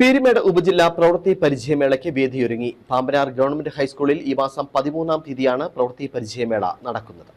പീരിമേട് ഉപജില്ലാ പ്രവൃത്തി പരിചയമേളയ്ക്ക് വേദിയൊരുങ്ങി. പാമ്പനാർ ഗവൺമെന്റ് ഹൈസ്കൂളിൽ ഈ മാസം പതിമൂന്നാം തീയതിയാണ് പ്രവൃത്തി പരിചയമേള നടക്കുന്നത്.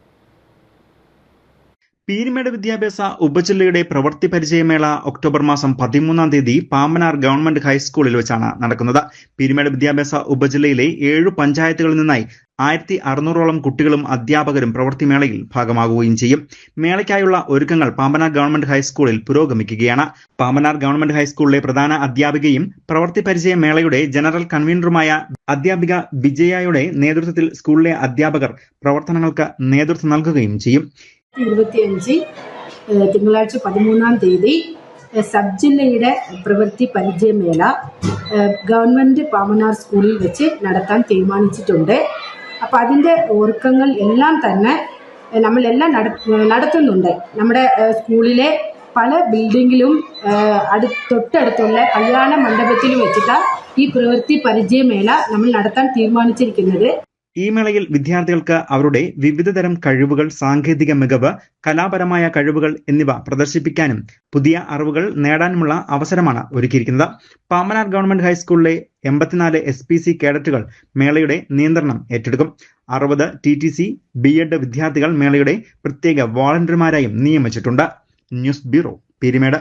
പീരിമേട് വിദ്യാഭ്യാസ ഉപജില്ലയുടെ പ്രവൃത്തി പരിചയമേള ഒക്ടോബർ മാസം പതിമൂന്നാം തീയതി പാമ്പനാർ ഗവൺമെന്റ് ഹൈസ്കൂളിൽ വെച്ചാണ് നടക്കുന്നത്. പീരിമേട് വിദ്യാഭ്യാസ ഉപജില്ലയിലെ ഏഴു പഞ്ചായത്തുകളിൽ നിന്നായി ആയിരത്തി അറുന്നൂറോളം കുട്ടികളും അധ്യാപകരും പ്രവൃത്തി മേളയിൽ ഭാഗമാകുകയും ചെയ്യും. മേളയ്ക്കായുള്ള ഒരുക്കങ്ങൾ പാമ്പനാർ ഗവൺമെന്റ് ഹൈസ്കൂളിൽ പുരോഗമിക്കുകയാണ്. പാമ്പനാർ ഗവൺമെന്റ് ഹൈസ്കൂളിലെ പ്രധാന അധ്യാപികയും പ്രവൃത്തി പരിചയ മേളയുടെ ജനറൽ കൺവീനറുമായ അധ്യാപിക വിജയയുടെ നേതൃത്വത്തിൽ സ്കൂളിലെ അധ്യാപകർ പ്രവർത്തനങ്ങൾക്ക് നേതൃത്വം നൽകുകയും ചെയ്യും. ഇരുപത്തിയഞ്ച് തിങ്കളാഴ്ച പതിമൂന്നാം തീയതി സബ് ജില്ലയുടെ പ്രവൃത്തി പരിചയമേള ഗവൺമെന്റ് പാമനാർ സ്കൂളിൽ വെച്ച് നടത്താൻ തീരുമാനിച്ചിട്ടുണ്ട്. അപ്പോൾ അതിന്റെ ഒരുക്കങ്ങൾ എല്ലാം തന്നെ നമ്മളെല്ലാം നട നടത്തുന്നുണ്ട്. നമ്മുടെ സ്കൂളിലെ പല ബിൽഡിങ്ങിലും അടു തൊട്ടടുത്തുള്ള കല്യാണ മണ്ഡപത്തിലും വെച്ചിട്ടാണ് ഈ പ്രവൃത്തി പരിചയമേള നമ്മൾ നടത്താൻ തീരുമാനിച്ചിരിക്കുന്നത്. ഈ മേളയിൽ വിദ്യാർത്ഥികൾക്ക് അവരുടെ വിവിധതരം കഴിവുകൾ സാങ്കേതിക മികവ് കലാപരമായ കഴിവുകൾ എന്നിവ പ്രദർശിപ്പിക്കാനും പുതിയ അറിവുകൾ നേടാനുമുള്ള അവസരമാണ് ഒരുക്കിയിരിക്കുന്നത്. പാമനാർ ഗവൺമെന്റ് ഹൈസ്കൂളിലെ എൺപത്തിനാല് എസ് പി സി കേഡറ്റുകൾ മേളയുടെ നിയന്ത്രണം ഏറ്റെടുക്കും. അറുപത് T T C B Ed വിദ്യാർത്ഥികൾ മേളയുടെ പ്രത്യേക വോളണ്ടിയർമാരായും നിയമിച്ചിട്ടുണ്ട്. News bureau Peermade.